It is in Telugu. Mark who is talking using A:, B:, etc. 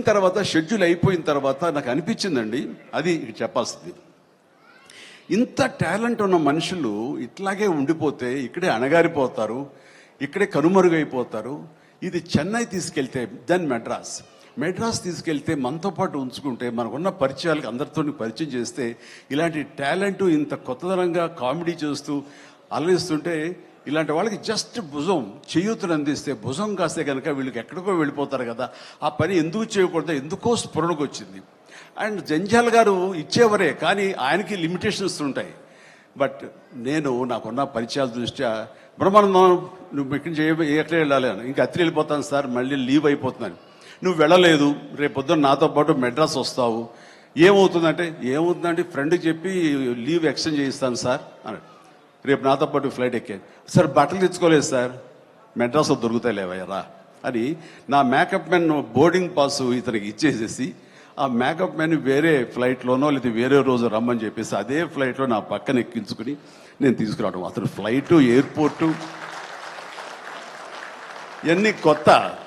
A: అయిన తర్వాత షెడ్యూల్ అయిపోయిన తర్వాత నాకు అనిపించిందండి అది చెప్పాల్సింది. ఇంత టాలెంట్ ఉన్న మనుషులు ఇట్లాగే ఉండిపోతే ఇక్కడే అణగారిపోతారు ఇక్కడే కనుమరుగైపోతారు. ఇది చెన్నై తీసుకెళ్తే దెన్ మెడ్రాస్ మెడ్రాస్ తీసుకెళ్తే మనతో పాటు ఉంచుకుంటే మనకున్న పరిచయాలకు అందరితో పరిచయం చేస్తే ఇలాంటి టాలెంట్ ఇంత కొత్తదనంగా కామెడీ చేస్తూ అలరిస్తుంటే ఇలాంటి వాళ్ళకి జస్ట్ భుజం చేయూతను అందిస్తే భుజం కాస్తే కనుక వీళ్ళకి ఎక్కడికో వెళ్ళిపోతారు కదా. ఆ పని ఎందుకు చేయకూడదు ఎందుకో స్ఫురణకు వచ్చింది. అండ్ జంజాల్ గారు ఇచ్చేవరే కానీ ఆయనకి లిమిటేషన్స్ ఉంటాయి. బట్ నేను నాకున్న పరిచయాల దృష్ట్యా బ్రహ్మానందం నువ్వు ఇక్కడి నుంచి ఏ- ఎక్కడ వెళ్ళాలి అని. ఇంకా అత్రి వెళ్ళిపోతాను సార్ మళ్ళీ లీవ్ అయిపోతున్నాను. నువ్వు వెళ్ళలేదు రేపు పొద్దున్న నాతో పాటు మెడ్రాస్ వస్తావు. ఏమవుతుందంటే ఏమవుతుందంటే ఫ్రెండ్కి చెప్పి లీవ్ ఎక్స్టెండ్ చేయిస్తాను సార్ అన్నాడు. రేపు నాతో పాటు ఫ్లైట్ ఎక్కాను సార్ బట్టలు తెచ్చుకోలేదు సార్. మెడ్రాస్లో దొరుకుతాయి లేవయ్యరా అని నా మేకప్ మెన్ బోర్డింగ్ పాస్ ఇతనికి ఇచ్చేసేసి ఆ మేకప్ మెన్ వేరే ఫ్లైట్లోనో లేదా వేరే రోజు రమ్మని చెప్పేసి అదే ఫ్లైట్లో నా పక్కన ఎక్కించుకుని నేను తీసుకురావడం అతను ఫ్లైటు ఎయిర్పోర్టు ఇవన్నీ కొత్త